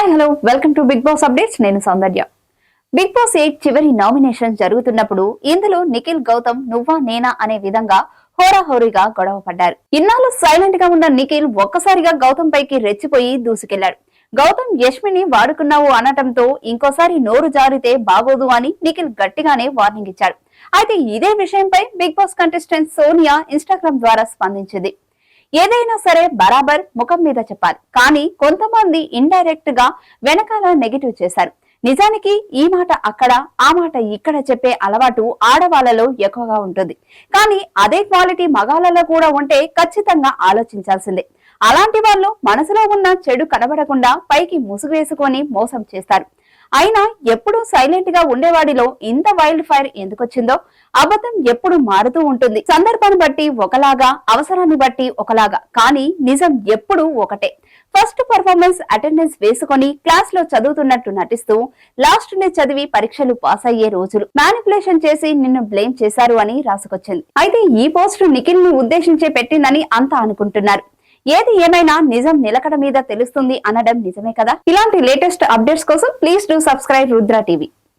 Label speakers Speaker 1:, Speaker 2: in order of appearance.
Speaker 1: Hi hello welcome to Bigg Boss updates నేను Soundarya. Bigg Boss eight చివరి nomination జరుగుతున్నప్పుడు ఇందులో నిఖిల్ గౌతమ్ నువ్వా నేనా అనే విధంగా హోరాహోరీగా గొడవ పడ్డారు. ఇన్నాళ్ళు సైలెంట్గా ఉన్న నిఖిల్ ఒక్కసారిగా గౌతమ్ పైకి రెచ్చిపోయి దూసుకెళ్ళాడు. గౌతమ్ యష్మిని వాడుకున్నావు అనటంతో ఇంకోసారి నోరు జారితే బాగోదు అని నిఖిల్ గట్టిగానే వార్నింగ్ ఇచ్చాడు. అయితే ఇదే విషయంపై Bigg Boss contestant Sonia Instagram ద్వారా స్పందించింది. ఏదైనా సరే బరాబర్ ముఖం మీద చెప్పాలి. కానీ కొంతమంది ఇండైరెక్ట్గా వెనకాల నెగిటివ్ చేశారు. నిజానికి ఈ మాట అక్కడ ఆ మాట ఇక్కడ చెప్పే అలవాటు ఆడవాళ్ళలో ఎక్కువగా ఉంటుంది. కానీ అదే క్వాలిటీ మగాళ్ళలో కూడా ఉంటే ఖచ్చితంగా ఆలోచించాల్సిందే. అలాంటి వాళ్ళు మనసులో ఉన్న చెడు కనబడకుండా పైకి ముసుగు వేసుకొని మోసం చేస్తారు. అయినా ఎప్పుడూ సైలెంట్గా ఉండేవాడిలో ఇంత వైల్డ్ ఫైర్ ఎందుకొచ్చిందో? అబద్ధం ఎప్పుడు మారుతూ ఉంటుంది. సందర్భాన్ని బట్టి ఒకలాగా అవసరాన్ని బట్టి ఒకలాగా. కానీ నిజం ఎప్పుడూ ఒకటే. ఫస్ట్ పర్ఫార్మెన్స్ అటెండెన్స్ వేసుకొని క్లాస్లో చదువుతున్నట్టు నటిస్తూ లాస్ట్ నే చదివి పరీక్షలు పాస్ అయ్యే రోజులు. మానిపులేషన్ చేసి నిన్ను బ్లేమ్ చేశారు అని రాసుకొచ్చింది. అయితే ఈ పోస్ట్ నిఖిల్ని ఉద్దేశించే పెట్టిందని అంతా అనుకుంటున్నారు. ఏది ఏమైనా నిజం నిలకడ మీద తెలుస్తుంది అనడం నిజమే కదా? ఇలాంటి లేటెస్ట్ అప్డేట్స్ కోసం please do subscribe Rudra TV.